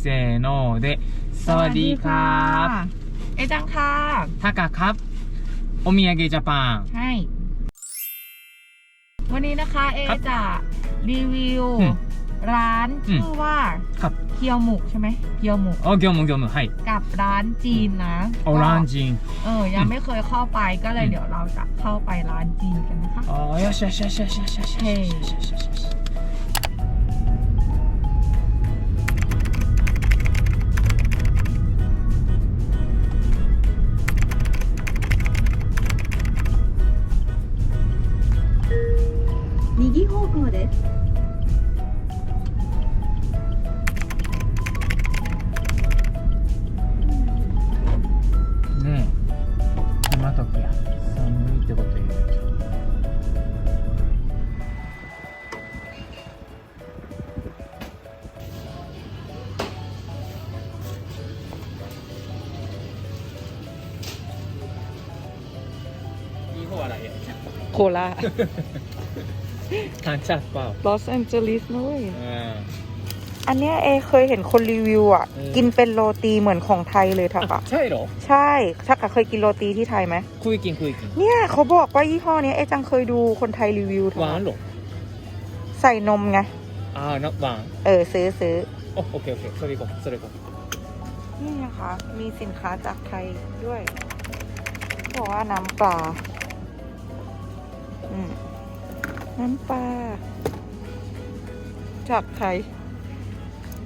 เซโนเดสวัสดีครับ เอจังค่ะ ทากะครับโอมิยาเกะญี่ปุ่น ให้ วันนี้นะคะเอ ครับ จะรีวิว อืม ร้าน อืม ชื่อว่า ครับ เคียวหมุกใช่ไหมเคียวหมุก โอ้業務業務はい กับร้านจีนนะ オランジン เออ ยัง อืม ไม่เคยเข้าไปก็เลย อืม เดี๋ยวเราจะเข้าไปร้านจีนกันนะคะ あーよしよしよしよしよしよしよしよしよしよし ราชทางจัดเปล่าลอสแอนเจลิสนุ้ยอันเนี้ยเอเคยเห็นคนรีวิวอะกินเป็นโรตีเหมือนของไทยเลยทักอะ ใช่เหรอ ใช่ทักอะเคยกินโรตีที่ไทยไหม คุยกินคุยกินเนี่ยเขาบอกว่ายี่ห้อเนี้ยเอจังเคยดูคนไทยรีวิวทัหวานหรอใส่นมไง อ่านักหวานเออซื้อซื้อโอโอเคโอเคสวัสดีครับสวัสดีครับนี่นะคะ มีสินค้าจากไทยด้วยบอกว่าน้ำปลา น้ำปลาจากไทย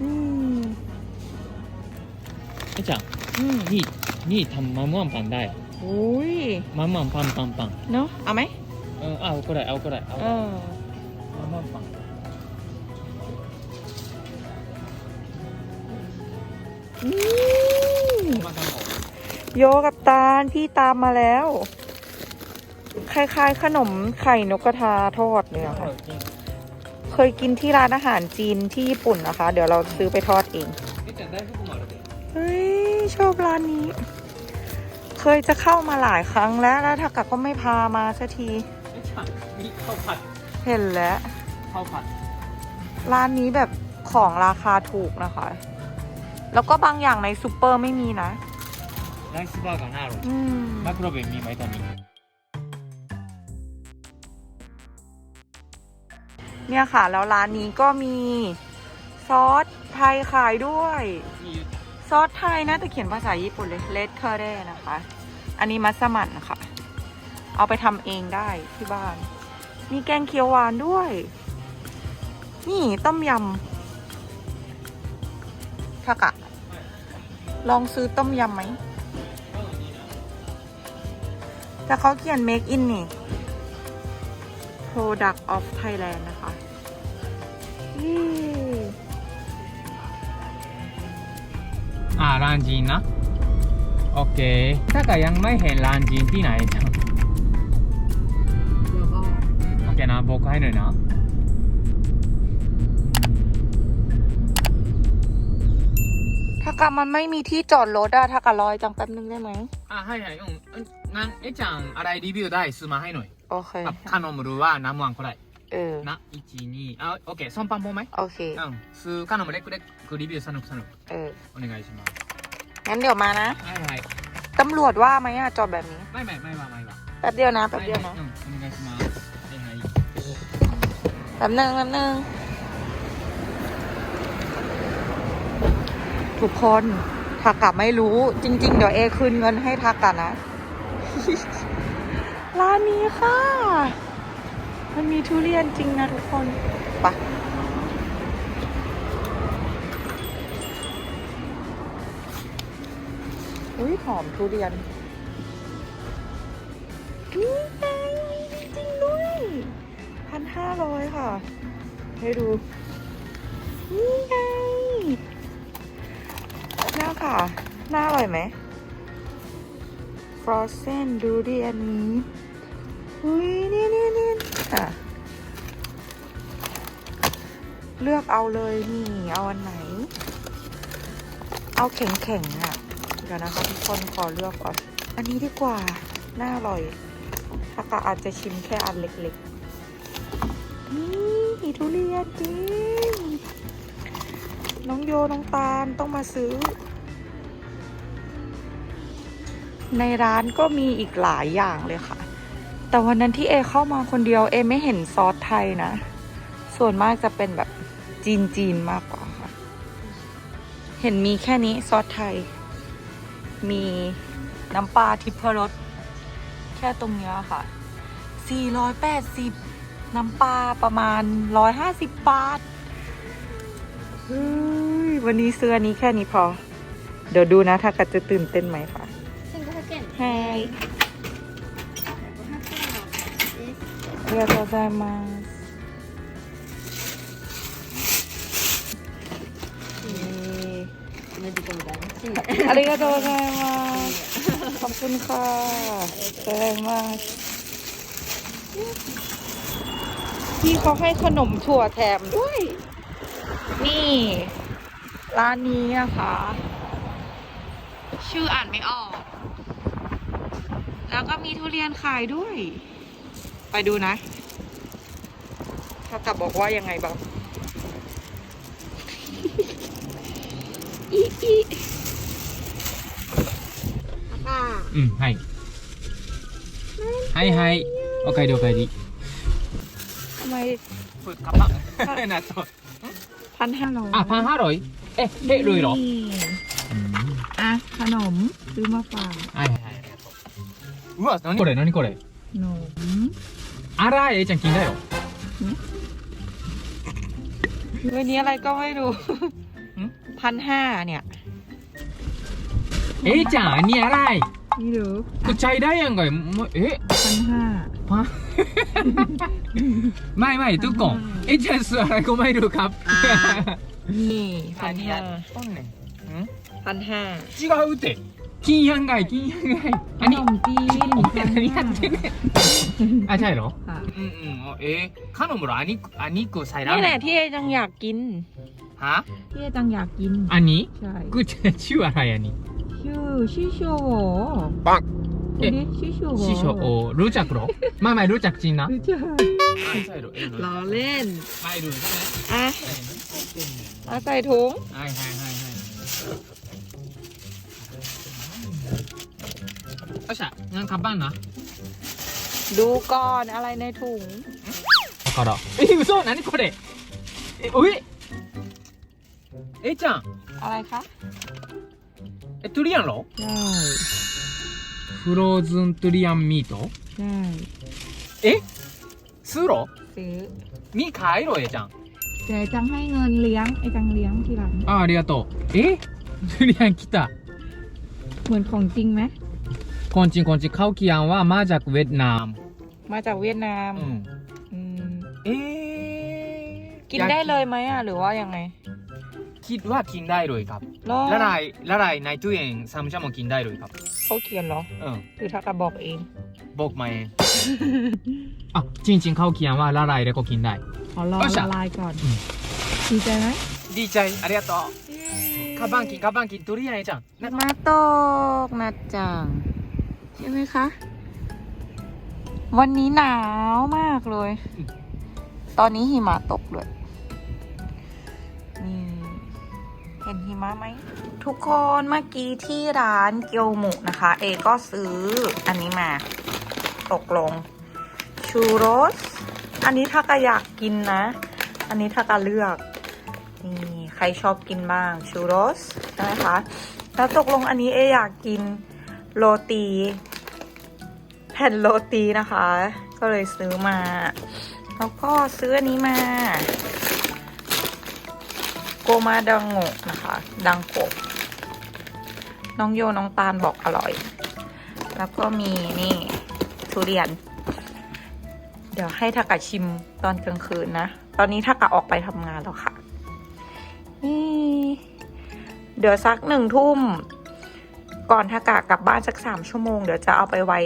อืมอ้จังอืนี่นี่ทำมะม่วงปังได้อโอ้ยมะม่วงปังปังปังเนาะเอาไหมเออเอาก็ได้เอาก็ได้เอาอมะม่วงปังโยกับตาลพี่ตามมาแล้ว คล้ายๆ ขนมไข่นกกระทาทอดเนี่ยค่ะ เคยกินที่ร้านอาหารจีนที่ญี่ปุ่นนะคะ เดี๋ยวเราซื้อไปทอดเอง えちゃん大福もあるで เฮ้ย ชอบร้านนี้ เคยจะเข้ามาหลายครั้งแล้วแล้วถ้ากะก็ไม่พามาสักที えちゃんมีข้าวผัด เห็นแล้ว ข้าวผัด ร้านนี้แบบของราคาถูกนะคะ แล้วก็บางอย่างในซูเปอร์ไม่มีนะ ライスバーガーなる อืม マクロベンมีไหมต เนี่ยค่ะ แล้วร้านนี้ก็มีซอสไทยขายด้วย ซอสไทยนะแต่เขียนภาษาญี่ปุ่นเลยเลดเคอร์เรนะคะ อันนี้มัสมั่นค่ะ เอาไปทำเองได้ที่บ้าน มีแกงเขียวหวานด้วย นี่ต้มยำทากะ ลองซื้อต้มยำไหมแต่เขาเขียน make in นี่ product of Thailand นะคะนี่ อ่าร้านจีนนะ โอเค ถ้าเกิดยังไม่เห็นร้านจีนที่ไหนจังแล้วก็โอเคนะบอกให้หน่อยนะถ้ากะมันไม่มีที่จอดรถอะถ้ากะรอยจังแป๊บนึงได้ไหมอ่าให้ให้อืมอืมงั้นเอ๊ะจังอะไรรีวิวได้ซื้อมาให้หน่อย โอเคกับขนมหรือว่าน้ำมันก็ได้ เออ นะ一二あオッケーソンパンもไหม โอเค うんซื้อขนมเล็กเล็กๆรีวิวสนุกสนุก เออ お願いします งั้นเดี๋ยวมานะ はいはい ตำรวจว่าไหมอะจอดแบบนี้ ไม่ไม่ไม่ว่าไม่ว่า แป๊บเดียวนะ แป๊บเดียวนะ はいはいうんお願いしますはいはい แป๊บนึงแป๊บนึง ทุกคนทากะไม่รู้ จริง ๆ เดี๋ยวเอคืนเงินให้ทากะนะ ร้านนี้ค่ะ มันมีทุเรียนจริงนะทุกคนไปะอุ้ยหอมทุเรียนนี่ไงมีจริงๆด้วยพันห้าร้อยค่ะ ให้ดู นี่ไงน่าค่ะน่าอร่อยไหม frozen ดูดิอันนี้ อุ้ยนี่นี่นี่อะ เลือกเอาเลยนี่เอาอันไหน เอาแข็งๆอะ เดี๋ยวนะคะทุกคนขอเลือกก่อน อันนี้ดีกว่า น่าอร่อยถ้ากะอาจจะชิมแค่อันเล็กๆ นี่ทุเรียนจริง น้องโย น้องตาลต้องมาซื้อ ในร้านก็มีอีกหลายอย่างเลยค่ะ แต่วันนั้นที่เอเข้ามาคนเดียวเอไม่เห็นซอสไทยนะ ส่วนมากจะเป็นแบบจีนจีนๆมากกว่าค่ะ เห็นมีแค่นี้ซอสไทย มีน้ำปลาทิพรสแค่ตรงเนี้ยค่ะ 480 น้ำปลาประมาณ 150 บาทเฮ้ยวันนี้ซื้ออันนี้แค่นี้พอ เดี๋ยวดูนะถ้ากัดจะตื่นเต้นไหมค่ะ1500りがとうございます。おめでとうございます。ありがとうございます。ขอบคุณค่ะแรงมากพี่เขาให้ขนมถั่วแถมด้วย นี่ ร้านนี้นะคะ ชื่ออ่านไม่ออก แล้วก็มีทุเรียนขายด้วย ไปดูนะ ถ้ากับบอกว่ายังไงบ้าง อีอี パパ。うんはいはいはいおかえりおかえり ทำไม これカバン納豆 พันห้าร้อย あパンハロイええルイロ นี่ うん อ่ะ ขนม ซื้อมาฝาก はいはいはいありがとううわ何これ何これ ขนม あ らえいちゃん金だよ วันนี้อะไรก็ไม่รู้ พันห้าเนี่ย えいちゃんにあらい ไม่รู้ これチャイダイアンがもうえ พันห้า パンไม่ไม่ทุกคนเอ๊ะจะซื้ออะไรก็ไม่รู้ครับ นี่พันห้า ต้นเนี่ย พันห้า 違うって กินยังไงกินยังไง อันนี้ ขมจีนอันนี้ทันใช่ไอะใช่เหรอ ค่ะอืมอืมออเอ๊ะขนมเหรออันนี้อันนี้กูใส่แล้วนี่แหละที่เอจังอยากกิน ฮะที่เอจังอยากกิน อันนี้ใช่ กูจะชื่ออะไรอันนี้ ชื่อชิโชโวปัง ดูชิโชโวชิโชโอรู้จักหรอไม่ไม่รู้จักจริงนะรู้จักไม่ใช่เหรอเอ๊ะล้อเล่น ไม่ดูใช่ไหมอะเอาใส่ถุง ใช่ใช่ใช่ใช่ はいはいよっしゃなんかバンな ดูก่อนอะไรในถุง だからえ嘘何これえおいえいちゃん อะไรคะ えトリアンロ ใช่ フローズントリアンミート ใช่ えスーロ ซื้อ ミカイロえいちゃん เจ๊จังให้เงินเลี้ยงไอ้จังเลี้ยงทีหลัง あありがとうえトリアン来た เหมือนของจริงไหม コンチンコンチンカウキアンはマージャクベトナム มาจากเวียดนาม うん อืม えー กินได้เลยไหมอ่ะ หรือว่ายังไง คิดว่ากินได้เลยครับ รอ ละลายละลายในตู้เย็นสามชั่วโมงกินได้เลยครับ เขาเขียนเหรอ うん หรือถ้ากระบอกเอง 僕มาเองあチンチンカウキアンはละลายแล้วก็กินได้ ขอรอ เอาจ้ะ ละลายก่อน อืม ดีใจไหม ดีใจありがとうカバンキンカバンキントリアンえいちゃんな มาตกนะจัง ใ ช่ไหมคะ วันนี้หนาวมากเลย ตอนนี้หิมะตกเลยนี่เห็นหิมะไหม ทุกคนเมื่อกี้ที่ร้านเกียวหมูนะคะ เอก็ซื้ออันนี้มา ตกลง ชูโรส อันนี้ถ้ากะอยากกินนะ อันนี้ถ้ากะเลือก นี่ใครชอบกินบ้าง ชูโรสใช่ไหมคะ แล้วตกลงอันนี้เออยากกินโรตี แผ่นโรตีนะคะ ก็เลยซื้อมา แล้วก็ซื้ออันนี้มา โกมาดังโงะนะคะ ดังโกน้องโยน้องตาลบอกอร่อย แล้วก็มีนี่ทุเรียน เดี๋ยวให้ทากะชิมตอนกลางคืนนะ ตอนนี้ทากะออกไปทำงานแล้วค่ะนี่เดี๋ยวสักหนึ่งทุ่ม ก่อนทากะกลับบ้านสักสามชั่วโมง เดี๋ยวจะเอาไปไว้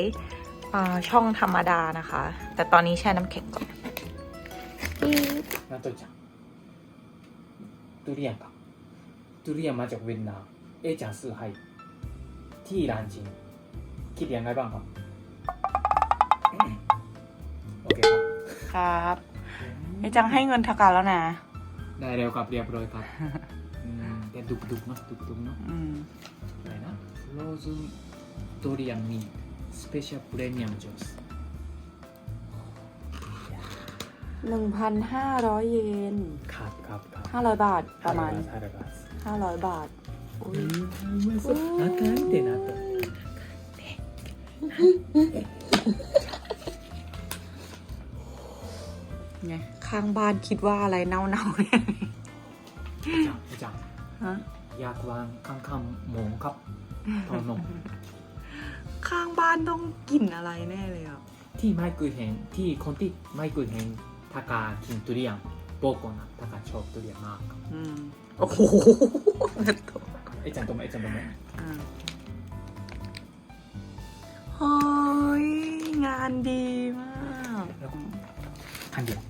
ช่องธรรมดานะคะ แต่ตอนนี้แช่น้ำแข็งก่อนน่าโตะจังทุเรียนค่ะทุเรียนมาจากเวียดนามเอจังซื่อไฮที่ร้านจริงคิดยังไงบ้างครับโอเคครับครับไอจังให้เงินทักการแล้วนะ ได้เร็วครับเรียบร้อยครับแต่ดุกดุกๆเนาะดุกดุกๆเนาะออะไรนะโรซุนทุเรียนมี งพันห้าร้อยเยน ครับครับครับ ห้าร้อยบาทประมาณ ハラバス ห้าร้อยบาทอุ้ย うまそうあかんってなった ไงข้างบ้านคิดว่าอะไรเน่าๆเนี่ย じゃんじゃん ฮะ อยากวางข้างๆหมงครับทอนม ข้างบ้านต้องกลิ่นอะไรแน่เลยอะ ที่ไม่เคยเห็นที่คนที่ไม่เคยเห็นทากากินทุเรียนบอกก่อนนะทากาชอบทุเรียนมากอืมโอ้โหไอ้จันตรงไอ้จันตรงไหนอ่าเฮ้ยงานดีมากอันเดียว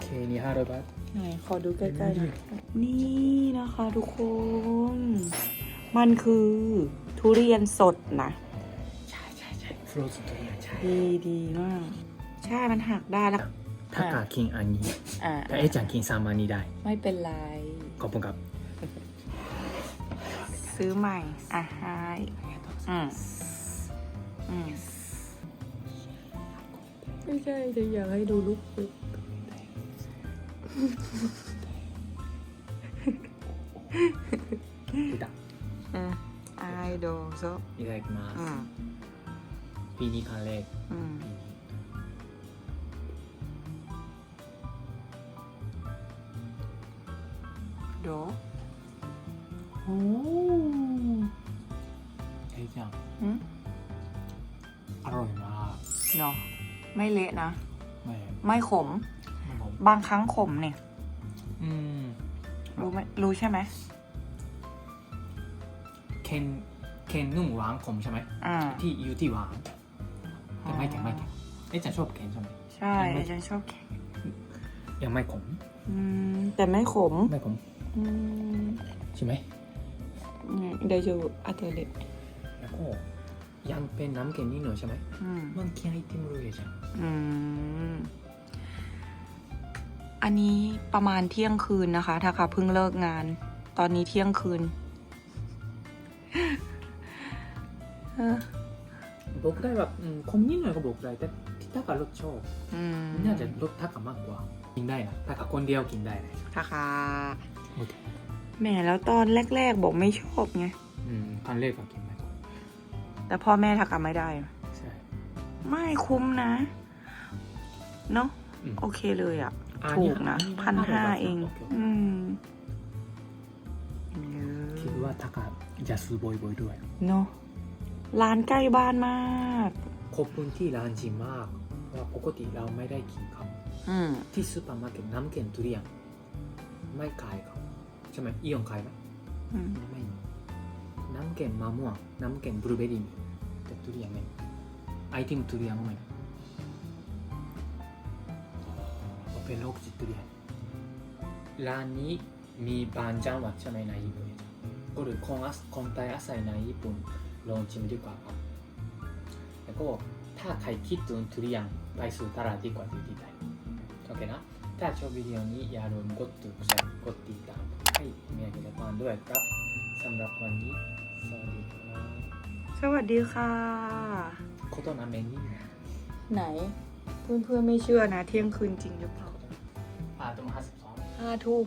เคนี่ห้าร้อยบาท ไหนขอดูใกล้ๆหน่อยนี่นะคะทุกคน มันคือ ทุเรียนสดนะ ใช่ใช่ใช่ฟรอสทุเรียนใช่ ดีดีมาก ใช่มันหักได้แล้วทากากินอันนี้ อ่าแต่ไอ้จันกินสามอันนี้ได้ ไม่เป็นไร ขอบคุณครับ ซื้อใหม่ อะให้อืมอืมไม่ใช่จะอยากให้ดูลูกปึ๊บ出たอืม ไอโดโซ いただきま อื す ม ปีนี้ครั้งแรก อืม ปีนี้ โด โอ้เฮ้ยจัง อืม อร่อยมาก เนาะไม่เละนะ ไม่ ไม่ขม ไม่ผม บางครั้งขมเนี่ย อืม รู้ไหมรู้ใช่ไหม เคน เคนนุ่งหวางขมใช่ไหมที่อยู่ที่หวางแต่ไม่แข็งไม่แข็งไอ้จันชอบเคนใช่ไหม ใช่ไม่ ฉันชอบแข็งยังไม่ขมแต่ไม่ขมไม่ขมใช่ไหมเดี๋ยวจะอัตเล็แล้วก็ยังเป็นน้ำเค็มนิดหน่อยใช่ไหมมันเคี้ยวไอติมเลยจ้ะอันนี้ประมาณเที่ยงคืนนะคะ ถ้าค่ะเพิ่งเลิกงาน ตอนนี้เที่ยงคืน 僕らは、うん、コンビニのが僕らแต่ถ้ากับรถชอบ อืม น่าจะรถถ้ากับมากกว่า กินได้นะถ้ากับคนเดียวกินได้เลย ถ้าค่ะ โอเค แหมแล้วตอนแรก ๆ บอกไม่ชอบไง อืมตอนแรกก็กินไม่ก่อน แต่พ่อแม่ทักกลับไม่ได้ ใช่ ไม่คุ้มนะ เนาะ อืม โอเคเลยอะ อ่า ถูกนะ นี่ พันห้าเอง โอเค อืม คิดว่าถ้ากับจะซื้อบ่อยๆด้วย เนาะ ร้านใกล้บ้านมาก ขอบคุณที่ร้านจริงมากเพราะว่าปกติเราไม่ได้กินครับอืมที่ซูเปอร์มาร์เก็ตน้ำเค็มทุเรียนไม่ขายครับใช่ไหมอียอนขายไหมอืมไม่มีน้ำเค็มมะม่วงน้ำเค็มบลูเบอร์รี่มีแต่ทุเรียนไม่มีไอติมทุเรียนもไม่มีเป็นโรคจิตทุเรียนร้านนี้มีบานจังหวัดใช่ไหมในญี่ปุ่นก็หรือคนอาคนไทยอาศัยในญี่ปุ่น ลองชิมดีกว่าครับ แล้วก็ถ้าใครคิดถึงทุเรียนไปสู่ตลาดดีกว่าที่ที่ไทยโอเคนะ ถ้าชอบวิดีโอนี้อย่าลืมกดถูกใจกดติดตามให้เมียกิจการด้วยครับสำหรับวันนี้ สวัสดีครับสวัสดีค่ะโคโตนาเมนนี่ไหน เพื่อนๆไม่เชื่อนะ เที่ยงคืนจริงหรือเปล่าอ่าตัวมาห้าสิบสองห้าทุ่ม